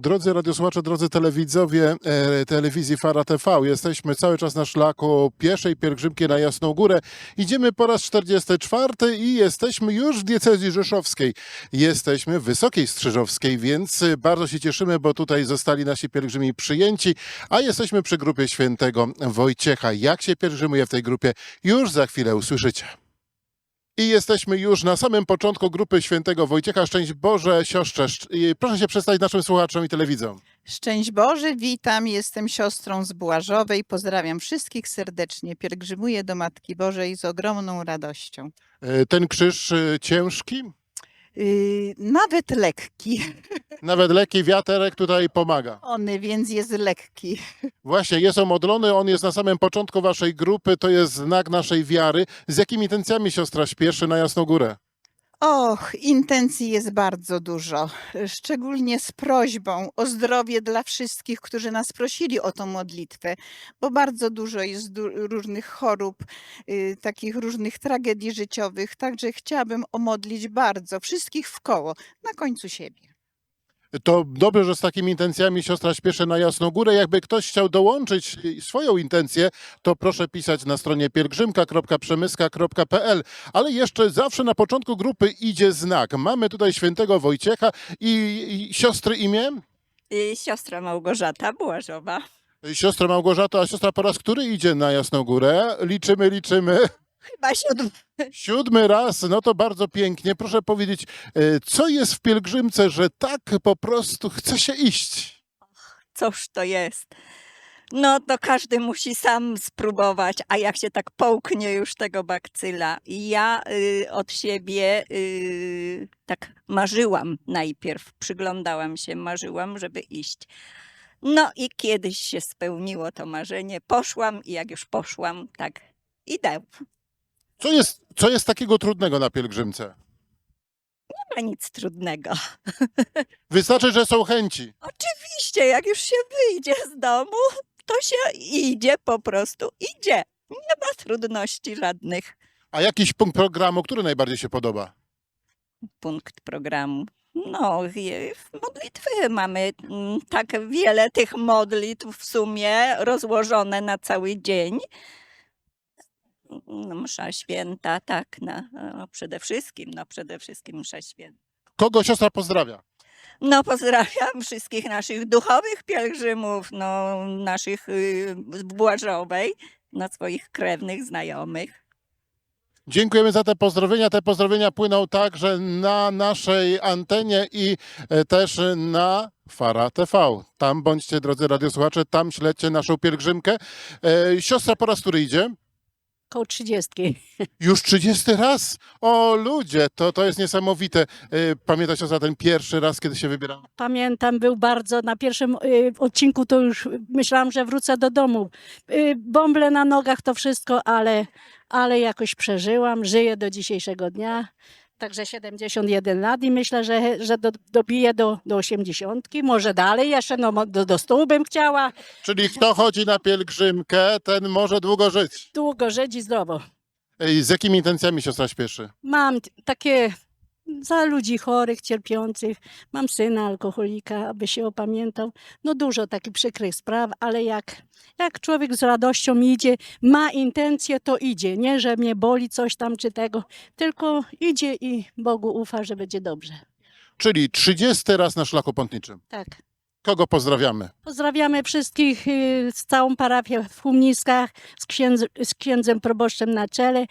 Drodzy radiosłuchacze, drodzy telewidzowie e, telewizji Fara TV, jesteśmy cały czas na szlaku pieszej pielgrzymki na Jasną Górę. Idziemy po raz 44 i jesteśmy już w diecezji rzeszowskiej. Jesteśmy w Wysokiej Strzyżowskiej, więc e, bardzo się cieszymy, bo tutaj zostali nasi pielgrzymi przyjęci, a jesteśmy przy grupie świętego Wojciecha. Jak się pielgrzymuje w tej grupie, już za chwilę usłyszycie. I jesteśmy już na samym początku grupy świętego Wojciecha. Szczęść Boże, siostrze. Proszę się przedstawić naszym słuchaczom i telewidzom. Szczęść Boże, witam, jestem siostrą z Błażowej, pozdrawiam wszystkich serdecznie, pielgrzymuję do Matki Bożej z ogromną radością. E, Ten krzyż e, ciężki, nawet lekki, nawet lekki wiaterek tutaj pomaga. ony więc jest lekki. Właśnie, jest omodlony, on jest na samym początku waszej grupy, to jest znak naszej wiary. Z jakimi intencjami siostra śpieszy na Jasną Górę? Och, intencji jest bardzo dużo, szczególnie z prośbą o zdrowie dla wszystkich, którzy nas prosili o tą modlitwę, bo bardzo dużo jest różnych chorób, y, takich różnych tragedii życiowych, także chciałabym omodlić bardzo wszystkich w koło, na końcu siebie. To dobrze, że z takimi intencjami siostra śpieszy na Jasną Górę. Jakby ktoś chciał dołączyć swoją intencję, to proszę pisać na stronie pielgrzymka.przemyska.pl. Ale jeszcze zawsze na początku grupy idzie znak. Mamy tutaj świętego Wojciecha i, i siostry imię? I siostra Małgorzata Błażowa. Siostra Małgorzata, a siostra po raz który idzie na Jasną Górę? Liczymy, liczymy. Chyba siódmy. Siódmy raz, no to bardzo pięknie. Proszę powiedzieć, e, co jest w pielgrzymce, że tak po prostu chce się iść? Cóż to jest? No to każdy musi sam spróbować, a jak się tak połknie już tego bakcyla. Ja y, od siebie y, tak marzyłam najpierw, przyglądałam się, marzyłam, żeby iść. No i kiedyś się spełniło to marzenie, poszłam i jak już poszłam, tak idę. Co jest, co jest takiego trudnego na pielgrzymce? Nie ma nic trudnego. Wystarczy, że są chęci. Oczywiście, jak już się wyjdzie z domu, to się idzie po prostu, idzie. Nie ma trudności żadnych. A jakiś punkt programu, który najbardziej się podoba? Punkt programu. No, je- modlitwy mamy mm, tak wiele tych modlitw w sumie rozłożone na cały dzień. No, Msza święta, tak, na, no, przede wszystkim, no przede wszystkim msza święta. Kogo siostra pozdrawia? No, pozdrawiam wszystkich naszych duchowych pielgrzymów, no, naszych y, z Błażowej, no, swoich krewnych, znajomych. Dziękujemy za te pozdrowienia. Te pozdrowienia płyną także na naszej antenie i e, też na Fara TV. Tam bądźcie, drodzy radiosłuchacze, tam śledźcie naszą pielgrzymkę. E, siostra po raz który idzie? Koło trzydziestki. Już 30 raz? O ludzie, to, to jest niesamowite. E, Pamięta siostra ten pierwszy raz, kiedy się wybierała? Pamiętam, był bardzo, na pierwszym y, odcinku to już myślałam, że wrócę do domu. Y, bąble na nogach, to wszystko, ale, ale jakoś przeżyłam, żyję do dzisiejszego dnia. Także 71 lat i myślę, że, że do, dobiję do, do 80, może dalej jeszcze, no do, do 100 bym chciała. Czyli kto chodzi na pielgrzymkę, ten może długo żyć. Długo żyć i zdrowo. Ej, Z jakimi intencjami siostra śpieszy? Mam takie za ludzi chorych, cierpiących. Mam syna alkoholika, aby się opamiętał. No dużo takich przykrych spraw, ale jak, jak człowiek z radością idzie, ma intencje, to idzie. Nie, że mnie boli coś tam czy tego, tylko idzie i Bogu ufa, że będzie dobrze. Czyli 30 raz na szlaku pątniczym. Tak. Kogo pozdrawiamy? Pozdrawiamy wszystkich y, z całą parafię w Humniskach, z, księdz, z księdzem proboszczem na czele,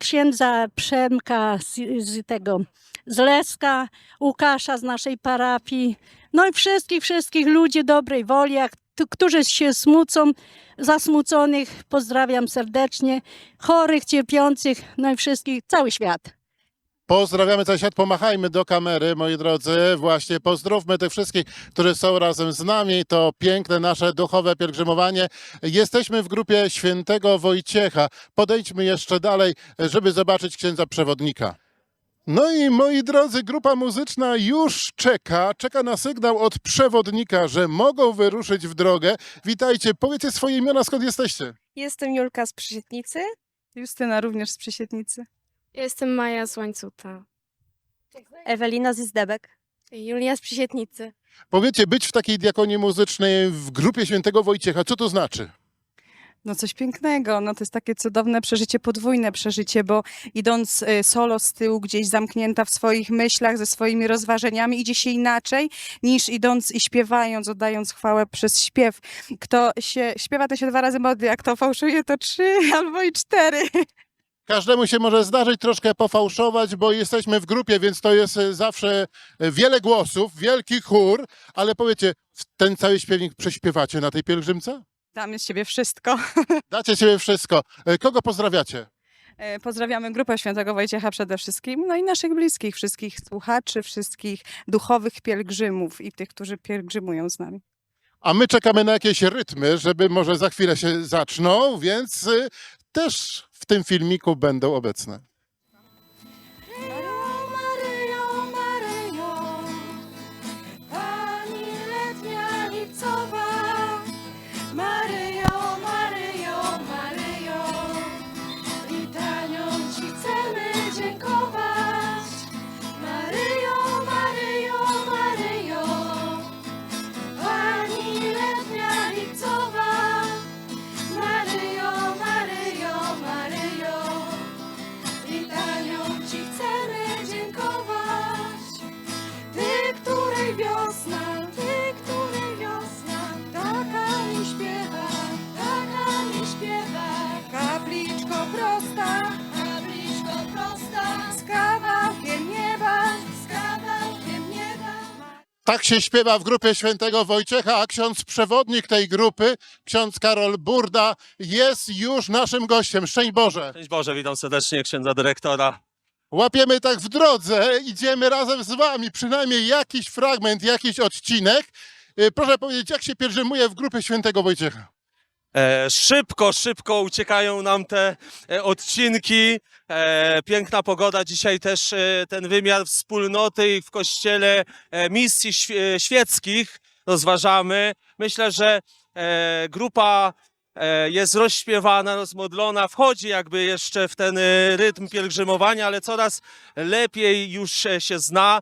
księdza Przemka z, z tego z Leska, Łukasza z naszej parafii, no i wszystkich, wszystkich ludzi dobrej woli, jak, którzy się smucą, zasmuconych pozdrawiam serdecznie, chorych, cierpiących, no i wszystkich, cały świat. Pozdrawiamy cały świat, pomachajmy do kamery, moi drodzy. Właśnie pozdrówmy tych wszystkich, którzy są razem z nami. To piękne nasze duchowe pielgrzymowanie. Jesteśmy w grupie świętego Wojciecha. Podejdźmy jeszcze dalej, żeby zobaczyć księdza przewodnika. No i moi drodzy, grupa muzyczna już czeka, czeka na sygnał od przewodnika, że mogą wyruszyć w drogę. Witajcie, powiedzcie swoje imiona, skąd jesteście? Jestem Julka z Przysietnicy. Justyna również z Przysietnicy. Jestem Maja z Łańcuta. Ewelina z Izdebek. Julia z Przysietnicy. Powiecie, być w takiej diakonii muzycznej w grupie świętego Wojciecha, co to znaczy? No coś pięknego, no to jest takie cudowne przeżycie, podwójne przeżycie, bo idąc y, solo z tyłu gdzieś zamknięta w swoich myślach, ze swoimi rozważaniami, idzie się inaczej niż idąc i śpiewając, oddając chwałę przez śpiew. Kto się śpiewa, to się dwa razy modli, a kto fałszuje, to trzy albo i cztery. Każdemu się może zdarzyć troszkę pofałszować, bo jesteśmy w grupie, więc to jest e, zawsze e, wiele głosów, wielki chór, ale powiecie, ten cały śpiewnik prześpiewacie na tej pielgrzymce? Damy z siebie wszystko. Dacie siebie wszystko. E, Kogo pozdrawiacie? Pozdrawiamy grupę Świętego Wojciecha przede wszystkim, no i naszych bliskich, wszystkich słuchaczy, wszystkich duchowych pielgrzymów i tych, którzy pielgrzymują z nami. A my czekamy na jakieś rytmy, żeby może za chwilę się zaczną, więc też w tym filmiku będą obecne. Tak się śpiewa w grupie świętego Wojciecha, a ksiądz przewodnik tej grupy, ksiądz Karol Burda, jest już naszym gościem. Szczęść Boże! Szczęść Boże, witam serdecznie księdza dyrektora. Łapiemy tak w drodze, idziemy razem z wami, przynajmniej jakiś fragment, jakiś odcinek. Y, Proszę powiedzieć, jak się pielgrzymuje w grupie świętego Wojciecha? E, szybko, szybko uciekają nam te e, odcinki. E, piękna pogoda, dzisiaj też ten wymiar wspólnoty w kościele misji świe- świeckich rozważamy. Myślę, że grupa jest rozśpiewana, rozmodlona, wchodzi jakby jeszcze w ten rytm pielgrzymowania, ale coraz lepiej już się zna.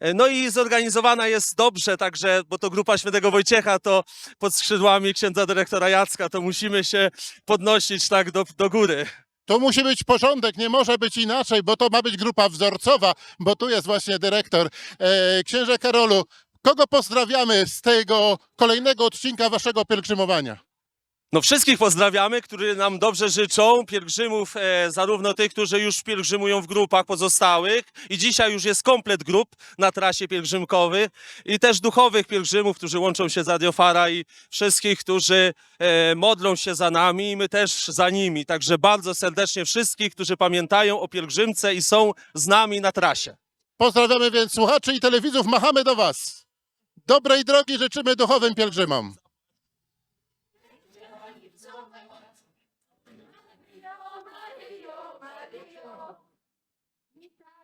E, No i zorganizowana jest dobrze, także, bo to grupa Świętego Wojciecha, to pod skrzydłami księdza dyrektora Jacka, to musimy się podnosić tak do, do góry. Tu musi być porządek, nie może być inaczej, bo to ma być grupa wzorcowa, bo tu jest właśnie dyrektor. E, księże Karolu, kogo pozdrawiamy z tego kolejnego odcinka waszego pielgrzymowania? No wszystkich pozdrawiamy, którzy nam dobrze życzą, pielgrzymów, e, zarówno tych, którzy już pielgrzymują w grupach pozostałych i dzisiaj już jest komplet grup na trasie pielgrzymkowych i też duchowych pielgrzymów, którzy łączą się z Radiofara i wszystkich, którzy e, modlą się za nami i my też za nimi. Także bardzo serdecznie wszystkich, którzy pamiętają o pielgrzymce i są z nami na trasie. Pozdrawiamy więc słuchaczy i telewidzów, machamy do was. Dobrej drogi życzymy duchowym pielgrzymom. Witam.